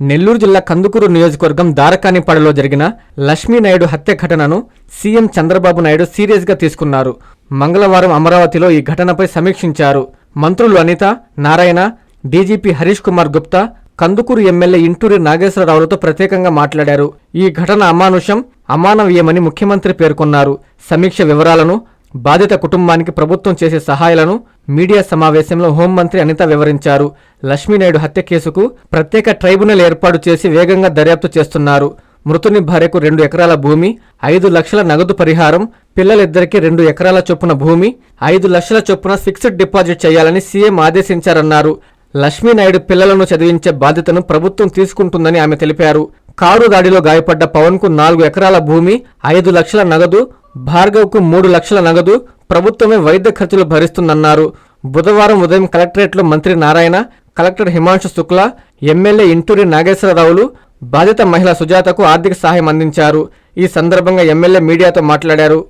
నెల్లూరు జిల్లా కందుకూరు నియోజకవర్గం దారకానిపాడులో జరిగిన లక్ష్మీనాయుడు హత్య ఘటనను సీఎం చంద్రబాబు నాయుడు సీరియస్గా తీసుకున్నారు. మంగళవారం అమరావతిలో ఈ ఘటనపై సమీక్షించారు. మంత్రులు అనిత నారాయణ డీజీపీ హరీష్ కుమార్ గుప్తా కందుకూరు ఎమ్మెల్యే ఇంటూరి నాగేశ్వరరావులతో ప్రత్యేకంగా మాట్లాడారు. ఈ ఘటన అమానుషం అమానవీయమని ముఖ్యమంత్రి పేర్కొన్నారు. సమీక్ష వివరాలను బాధిత కుటుంబానికి ప్రభుత్వం చేసే సహాయాలను మీడియా సమావేశంలో హోంమంత్రి అనిత వివరించారు. లక్ష్మీనాయుడు హత్య కేసుకు ప్రత్యేక ట్రైబ్యునల్ ఏర్పాటు చేసి వేగంగా దర్యాప్తు చేస్తున్నారు. మృతుని భార్యకు రెండు ఎకరాల భూమి ఐదు లక్షల నగదు పరిహారం పిల్లలిద్దరికీ రెండు ఎకరాల చొప్పున భూమి ఐదు లక్షల చొప్పున ఫిక్స్డ్ డిపాజిట్ చేయాలని సీఎం ఆదేశించారన్నారు. లక్ష్మీనాయుడు పిల్లలను చదివించే బాధ్యతను ప్రభుత్వం తీసుకుంటుందని ఆమె తెలిపారు. కారు దాడిలో గాయపడ్డ పవన్కు నాలుగు ఎకరాల భూమి ఐదు లక్షల నగదు భార్గవ్కు మూడు లక్షల నగదు ప్రభుత్వమే వైద్య ఖర్చులు భరిస్తుందన్నారు. బుధవారం ఉదయం కలెక్టరేట్లో మంత్రి నారాయణ కలెక్టర్ హిమాంశు శుక్లా ఎమ్మెల్యే ఇంటూరి నాగేశ్వరరావులు బాధిత మహిళ సుజాతకు ఆర్థిక సహాయం అందించారు. ఈ సందర్భంగా ఎమ్మెల్యే మీడియాతో మాట్లాడారు.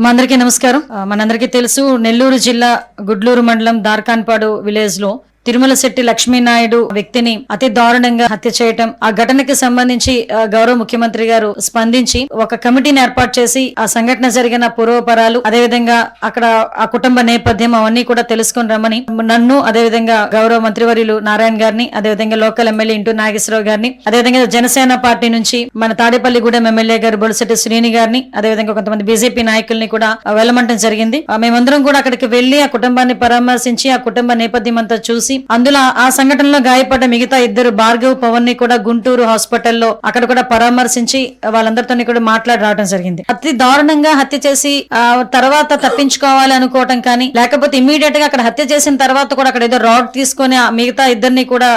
మా అందరికీ నమస్కారం. మనందరికీ తెలుసు నెల్లూరు జిల్లా గుడ్లూరు మండలం దార్కాన్పాడు విలేజ్లో తిరుమల శెట్టి లక్ష్మీనాయుడు వ్యక్తిని అతి దారుణంగా హత్య చేయటం ఆ ఘటనకి సంబంధించి గౌరవ ముఖ్యమంత్రి గారు స్పందించి ఒక కమిటీని ఏర్పాటు చేసి ఆ సంఘటన జరిగిన పూర్వపరాలు అదేవిధంగా అక్కడ ఆ కుటుంబ నేపథ్యం అవన్నీ కూడా తెలుసుకొని రమ్మని నన్ను అదేవిధంగా గౌరవ మంత్రివర్యులు నారాయణ గారిని అదేవిధంగా లోకల్ ఎమ్మెల్యే ఇంటూ నాగేశ్వరరావు గారిని అదేవిధంగా జనసేన పార్టీ నుంచి మన తాడేపల్లిగూడెం ఎమ్మెల్యే గారు బొలిశెట్టి శ్రీని గారిని అదేవిధంగా కొంతమంది బీజేపీ నాయకుల్ని కూడా వెళ్ళమంటం జరిగింది. ఆ, మేమందరం కూడా అక్కడికి వెళ్ళి ఆ కుటుంబాన్ని పరామర్శించి ఆ కుటుంబ నేపథ్యం అంతా చూసి అందులో ఆ సంఘటనలో గాయపడ్డ మిగతా ఇద్దరు భార్గవ్ పవన్ని కూడా గుంటూరు హాస్పిటల్లో అక్కడ కూడా పరామర్శించి వాళ్ళందరితో కూడా మాట్లాడి రావడం జరిగింది. అతి దారుణంగా హత్య చేసి ఆ తర్వాత తప్పించుకోవాలి అనుకోవటం కానీ లేకపోతే ఇమీడియట్గా అక్కడ హత్య చేసిన తర్వాత కూడా అక్కడ ఏదో రాడ్ తీసుకొని ఆ మిగతా ఇద్దరిని కూడా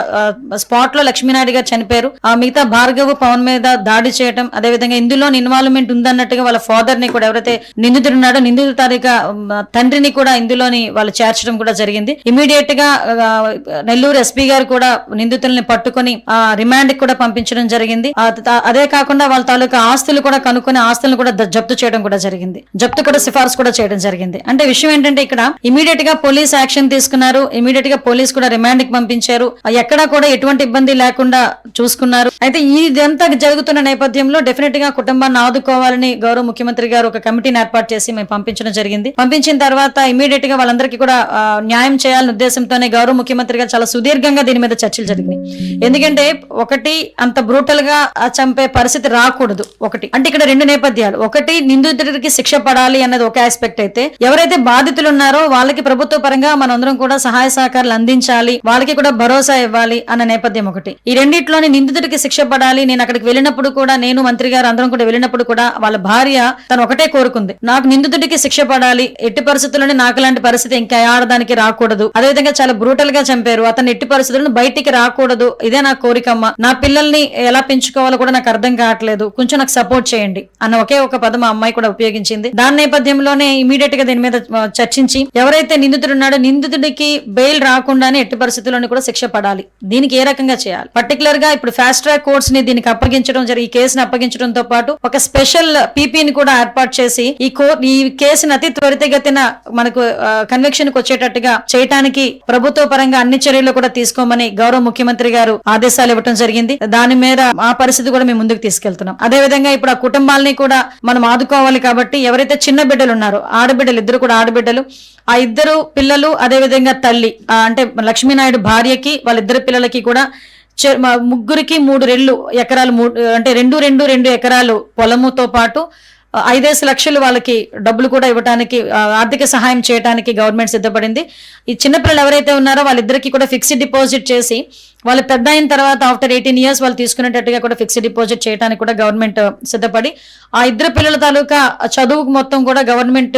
స్పాట్లో లక్ష్మీనాయుడు గారు చనిపోయారు. ఆ మిగతా భార్గవ్ పవన్ మీద దాడి చేయడం అదే విధంగా ఇందులో ఇన్వాల్వ్మెంట్ ఉందన్నట్టుగా వాళ్ళ ఫాదర్ని కూడా ఎవరైతే నిందితుడున్నాడో నిందితుడు తారీఖు తండ్రిని కూడా ఇందులోని వాళ్ళు చేర్చడం కూడా జరిగింది. ఇమీడియట్గా నెల్లూరు ఎస్పీ గారు కూడా నిందితుల్ని పట్టుకొని ఆ రిమాండ్ కూడా పంపించడం జరిగింది. అదే కాకుండా వాళ్ళ తాలూకా ఆస్తులు కూడా కనుక్కొని ఆస్తులను కూడా జప్తు చేయడం కూడా జరిగింది. జప్తు కూడా సిఫార్సు కూడా చేయడం జరిగింది. అంటే విషయం ఏంటంటే ఇక్కడ ఇమీడియట్గా పోలీస్ యాక్షన్ తీసుకున్నారు. ఇమీడియట్గా పోలీస్ కూడా రిమాండ్కి పంపించారు ఎక్కడా కూడా ఎటువంటి ఇబ్బంది లేకుండా చూసుకున్నారు. అయితే ఇదంతా జరుగుతున్న నేపథ్యంలో డెఫినెట్గా కుటుంబాన్ని ఆదుకోవాలని గౌరవ ముఖ్యమంత్రి గారు ఒక కమిటీని ఏర్పాటు చేసి మేము పంపించడం జరిగింది. పంపించిన తర్వాత ఇమీడియట్గా వాళ్ళందరికీ కూడా న్యాయం చేయాలనే ఉద్దేశంతోనే గౌరవ ముఖ్యమంత్రి గారు చాలా సుదీర్ఘంగా దీని మీద చర్చలు జరిగినాయి. ఎందుకంటే ఒకటి అంత బ్రూటల్గా చంపే పరిస్థితి రాకూడదు. ఒకటి. అంటే ఇక్కడ రెండు నేపథ్యాలు. ఒకటి నిందితుడికి శిక్ష పడాలి అన్నది ఒక ఆస్పెక్ట్ అయితే ఎవరైతే బాధితులు ఉన్నారో వాళ్ళకి ప్రభుత్వ పరంగా మనందరం కూడా సహాయ సహకారాలు అందించాలి వాళ్ళకి కూడా భరోసా ఇవ్వాలి అన్న నేపథ్యం ఒకటి. ఈ రెండిట్లోని నిందితుడికి శిక్ష పడాలి నేను అక్కడికి వెళ్ళినప్పుడు కూడా నేను మంత్రి గారు అందరం కూడా వెళ్ళినప్పుడు కూడా వాళ్ళ భార్య తను ఒకటే కోరుకుంది. నాకు నిందితుడికి శిక్ష పడాలి ఎట్టి పరిస్థితుల్లోనే నాకు లాంటి పరిస్థితి ఇంకా ఆడదానికి రాకూడదు. అదేవిధంగా చాలా బ్రూటల్గా చంపారు. అతను ఎట్టి పరిస్థితులను బయటికి రాకూడదు. ఇదే నా కోరికమ్మ. నా పిల్లల్ని ఎలా పెంచుకోవాలో కూడా నాకు అర్థం కావట్లేదు. కొంచెం నాకు సపోర్ట్ చేయండి అన్న ఒకే ఒక పదం ఆ అమ్మాయి కూడా ఉపయోగించింది. దాని నేపథ్యంలోనే ఇమీడియట్గా దీని మీద చర్చించి ఎవరైతే నిందితుడు ఉన్నాడో నిందితుడికి బెయిల్ రాకుండానే ఎట్టి పరిస్థితుల్లోనే కూడా శిక్ష పడాలి. దీనికి ఏ రకంగా చేయాలి? పర్టికులర్గా ఇప్పుడు ఫాస్ట్ ట్రాక్ కోర్ట్స్ని దీనికి అప్పగించడం జరిగి ఈ కేసుని అప్పగించడంతో పాటు ఒక స్పెషల్ పీపీని కూడా ఏర్పాటు చేసి ఈ కోర్టు ఈ కేసును అతి త్వరితగతిన మనకు కన్వెక్షన్కు వచ్చేటట్టుగా చేయటానికి ప్రభుత్వ పరంగా అన్ని చర్యలు కూడా తీసుకోమని గౌరవ ముఖ్యమంత్రి గారు ఆదేశాలు ఇవ్వడం జరిగింది. దాని మీద ఆ పరిస్థితి కూడా మేము ముందుకు తీసుకెళ్తున్నాం. అదే విధంగా ఇప్పుడు ఆ కుటుంబాలని కూడా మనం ఆదుకోవాలి కాబట్టి ఎవరైతే చిన్న బిడ్డలు ఉన్నారో ఆడబిడ్డలు ఇద్దరు కూడా ఆడబిడ్డలు ఆ ఇద్దరు పిల్లలు అదే విధంగా తల్లి అంటే లక్ష్మీనాయుడు భార్యకి వాళ్ళిద్దరు పిల్లలకి కూడా ముగ్గురికి మూడు రెళ్ళు ఎకరాలు మూడు అంటే రెండు రెండు రెండు ఎకరాలు పొలముతో పాటు ఐదేసి లక్షలు వాళ్ళకి డబ్బులు కూడా ఇవ్వడానికి ఆర్థిక సహాయం చేయడానికి గవర్నమెంట్ సిద్ధపడింది. ఈ చిన్నపిల్లలు ఎవరైతే ఉన్నారో వాళ్ళిద్దరికి కూడా ఫిక్స్డ్ డిపాజిట్ చేసి వాళ్ళు పెద్ద అయిన తర్వాత ఆఫ్టర్ ఎయిటీన్ ఇయర్స్ వాళ్ళు తీసుకునేటట్టుగా కూడా ఫిక్స్డ్ డిపాజిట్ చేయడానికి కూడా గవర్నమెంట్ సిద్ధపడి ఆ ఇద్దరు పిల్లల తాలూకా చదువుకు మొత్తం కూడా గవర్నమెంట్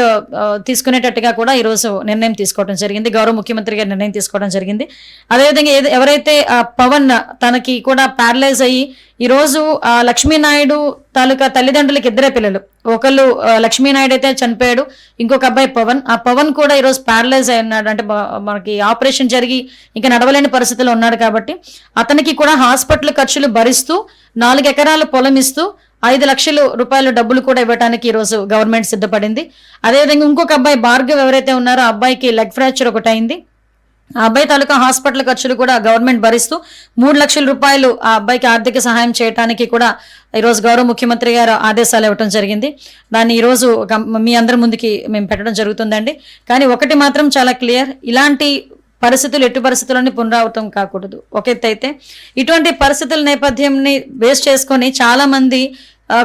తీసుకునేటట్టుగా కూడా ఈరోజు నిర్ణయం తీసుకోవడం జరిగింది. గౌరవ ముఖ్యమంత్రి గారు నిర్ణయం తీసుకోవడం జరిగింది. అదేవిధంగా ఎవరైతే పవన్ తనకి కూడా ప్యారలైజ్ అయ్యి ఈ రోజు ఆ లక్ష్మీనాయుడు తాలూకా తల్లిదండ్రులకి ఇద్దరే పిల్లలు. ఒకళ్ళు లక్ష్మీనాయుడు అయితే చనిపోయాడు ఇంకొక అబ్బాయి పవన్. ఆ పవన్ కూడా ఈరోజు ప్యారలైజ్ అయి ఉన్నాడు. అంటే మనకి ఆపరేషన్ జరిగి ఇంకా నడవలేని పరిస్థితిలో ఉన్నాడు కాబట్టి అతనికి కూడా హాస్పిటల్ ఖర్చులు భరిస్తూ నాలుగు ఎకరాల పొలం ఇస్తూ ఐదు లక్షలు రూపాయల డబ్బులు కూడా ఇవ్వడానికి ఈరోజు గవర్నమెంట్ సిద్ధపడింది. అదేవిధంగా ఇంకొక అబ్బాయి భార్గవ్ ఎవరైతే ఉన్నారో ఆ అబ్బాయికి లెగ్ ఫ్రాక్చర్ ఒకటి అయింది. ఆ అబ్బాయి తాలూకా హాస్పిటల్ ఖర్చులు కూడా గవర్నమెంట్ భరిస్తూ మూడు లక్షల రూపాయలు ఆ అబ్బాయికి ఆర్థిక సహాయం చేయడానికి కూడా ఈరోజు గౌరవ ముఖ్యమంత్రి గారు ఆదేశాలు ఇవ్వడం జరిగింది. దాన్ని ఈరోజు మీ అందరి ముందుకి మేము పెట్టడం జరుగుతుందండి. కానీ ఒకటి మాత్రం చాలా క్లియర్. ఇలాంటి పరిస్థితులు ఎట్టి పరిస్థితుల్లోని పునరావృతం కాకూడదు. ఒక ఎత్తు అయితే ఇటువంటి పరిస్థితుల నేపథ్యంని బేస్ చేసుకొని చాలామంది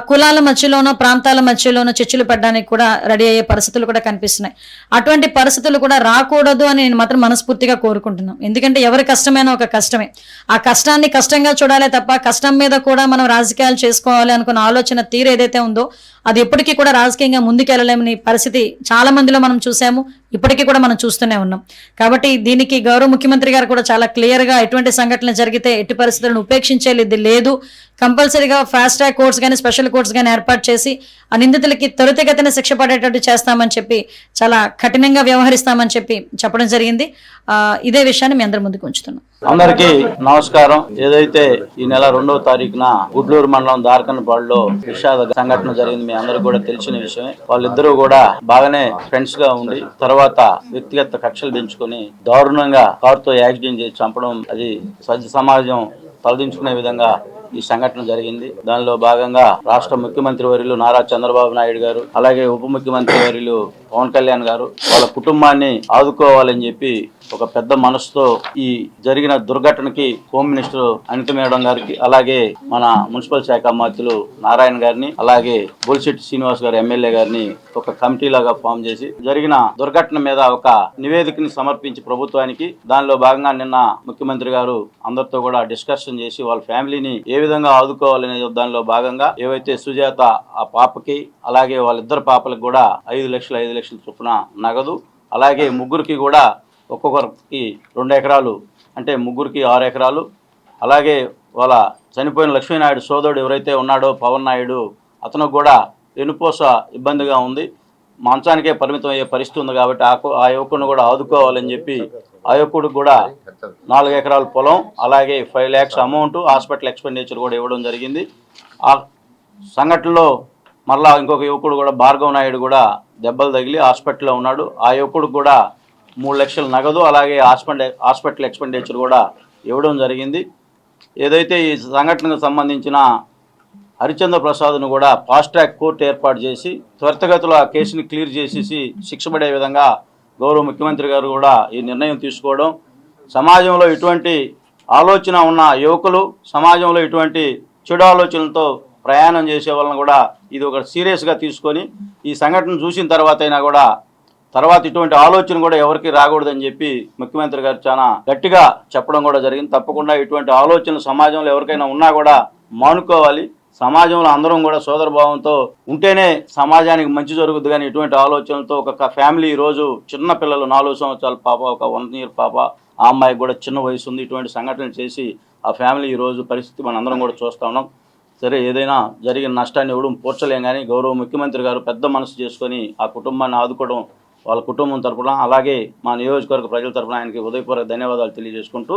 కులాల మధ్యలోనో ప్రాంతాల మధ్యలోనో చర్చలు పెట్టడానికి కూడా రెడీ అయ్యే పరిస్థితులు కూడా కనిపిస్తున్నాయి. అటువంటి పరిస్థితులు కూడా రాకూడదు అని నేను మాత్రం మనస్ఫూర్తిగా కోరుకుంటున్నాను ఎందుకంటే ఎవరి కష్టమైనా ఒక కష్టమే. ఆ కష్టాన్ని కష్టంగా చూడాలే తప్ప కష్టం మీద కూడా మనం రాజకీయాలు చేసుకోవాలి అనుకున్న ఆలోచన తీరు ఏదైతే ఉందో అది ఎప్పటికీ కూడా రాజకీయంగా ముందుకెళ్ళలేమని పరిస్థితి చాలా మందిలో మనం చూసాము. ఇప్పటికీ కూడా మనం చూస్తూనే ఉన్నాం. కాబట్టి దీనికి గౌరవ ముఖ్యమంత్రి గారు కూడా చాలా క్లియర్గా ఎటువంటి సంఘటనలు జరిగితే ఎట్టి పరిస్థితులను ఉపేక్షించేది లేదు. కంపల్సరీగా ఫాస్ట్ ట్రాక్ కోర్ట్స్ కానీ స్పెషల్ కోర్ట్స్ కానీ ఏర్పాటు చేసి ఆ నిందితులకి త్వరితగతిన శిక్ష పడేటట్టు చేస్తామని చెప్పి చాలా కఠినంగా వ్యవహరిస్తామని చెప్పి చెప్పడం జరిగింది. ఇదే విషయాన్ని మీ అందరి ముందుకు ఉంచుతున్నాం. అందరికీ నమస్కారం. ఏదైతే ఈ నెల రెండవ తారీఖున గుడ్లూరు మండలం దార్కనపాడులో విషాద సంఘటన జరిగింది మీ అందరూ కూడా తెలిసిన విషయమే. వాళ్ళిద్దరూ కూడా బాగానే ఫ్రెండ్స్గా ఉండి తర్వాత వ్యక్తిగత కక్షలు పెంచుకొని దారుణంగా కారుతో యాక్సిడెంట్ చేసి చంపడం అది సజ్జ సమాజం తలదించుకునే విధంగా ఈ సంఘటన జరిగింది. దానిలో భాగంగా రాష్ట్ర ముఖ్యమంత్రి వర్యులు నారా చంద్రబాబు నాయుడు గారు అలాగే ఉప ముఖ్యమంత్రి వర్యులు పవన్ కళ్యాణ్ గారు వాళ్ళ కుటుంబాన్ని ఆదుకోవాలని చెప్పి ఒక పెద్ద మనసుతో ఈ జరిగిన దుర్ఘటనకి హోమ్ మినిస్టర్ అనిత మేడం గారికి అలాగే మన మున్సిపల్ శాఖ మంత్రులు నారాయణ గారిని అలాగే బోల్శెట్టి శ్రీనివాస్ గారు ఎమ్మెల్యే గారిని ఒక కమిటీ లాగా ఫామ్ చేసి జరిగిన దుర్ఘటన మీద ఒక నివేదికని సమర్పించి ప్రభుత్వానికి దానిలో భాగంగా నిన్న ముఖ్యమంత్రి గారు అందరితో కూడా డిస్కషన్ చేసి వాళ్ళ ఫ్యామిలీని ఏ విధంగా ఆదుకోవాలనే దానిలో భాగంగా ఏవైతే సుజాత ఆ పాపకి అలాగే వాళ్ళిద్దరు పాపలకు కూడా ఐదు లక్షలు ఐదు లక్షల చొప్పున నగదు అలాగే ముగ్గురికి కూడా ఒక్కొక్కరికి రెండు ఎకరాలు అంటే ముగ్గురికి ఆరు ఎకరాలు అలాగే వాళ్ళ చనిపోయిన లక్ష్మీనాయుడు సోదరుడు ఎవరైతే ఉన్నాడో పవన్ నాయుడు అతనికి కూడా వెనుపోస ఇబ్బందిగా ఉంది. మంచానికే పరిమితం అయ్యే పరిస్థితి ఉంది కాబట్టి ఆ ఆ యువకుడిని కూడా ఆదుకోవాలని చెప్పి ఆ యువకుడికి కూడా నాలుగు ఎకరాల పొలం అలాగే five lakhs amount hospital expenditure కూడా ఇవ్వడం జరిగింది. ఆ సంఘటనలో మళ్ళా ఇంకొక యువకుడు కూడా భార్గవ్ నాయుడు కూడా దెబ్బలు తగిలి హాస్పిటల్లో ఉన్నాడు. ఆ యువకుడు కూడా మూడు లక్షల నగదు అలాగే హాస్పిటల్ హాస్పిటల్ ఎక్స్పెండిచర్ కూడా ఇవ్వడం జరిగింది. ఏదైతే ఈ సంఘటనకు సంబంధించిన హరిచంద్ర ప్రసాద్ను కూడా ఫాస్ట్ ట్రాక్ కోర్టు ఏర్పాటు చేసి త్వరితగతిలో ఆ కేసుని క్లియర్ చేసేసి శిక్ష పడే విధంగా గౌరవ ముఖ్యమంత్రి గారు కూడా ఈ నిర్ణయం తీసుకోవడం సమాజంలో ఇటువంటి ఆలోచన ఉన్న యువకులు సమాజంలో ఇటువంటి చెడు ఆలోచనలతో ప్రయాణం చేసే వాళ్ళని కూడా ఇది ఒక సీరియస్గా తీసుకొని ఈ సంఘటన చూసిన తర్వాత అయినా కూడా తర్వాత ఇటువంటి ఆలోచన కూడా ఎవరికి రాకూడదని చెప్పి ముఖ్యమంత్రి గారు చాలా గట్టిగా చెప్పడం కూడా జరిగింది. తప్పకుండా ఇటువంటి ఆలోచనలు సమాజంలో ఎవరికైనా ఉన్నా కూడా మానుకోవాలి. సమాజంలో అందరం కూడా సోదరభావంతో ఉంటేనే సమాజానికి మంచి జరుగుద్ది కానీ ఇటువంటి ఆలోచనలతో ఒక ఫ్యామిలీ ఈరోజు రోజు చిన్న పిల్లలు నాలుగు సంవత్సరాల పాప ఒక వన్ ఇయర్ పాప ఆ అమ్మాయికి కూడా చిన్న వయసు ఉంది. ఇటువంటి సంఘటనలు చేసి ఆ ఫ్యామిలీ ఈ రోజు పరిస్థితి మనం అందరం కూడా చూస్తా ఉన్నాం. సరే ఏదైనా జరిగిన నష్టాన్ని ఇవ్వడం పోర్చలేం కానీ గౌరవ ముఖ్యమంత్రి గారు పెద్ద మనసు చేసుకొని ఆ కుటుంబాన్ని ఆదుకోవడం వాళ్ళ కుటుంబం తరపున అలాగే మా నియోజకవర్గ ప్రజల తరపున ఆయనకి ఉదయపూర్వక ధన్యవాదాలు తెలియజేసుకుంటూ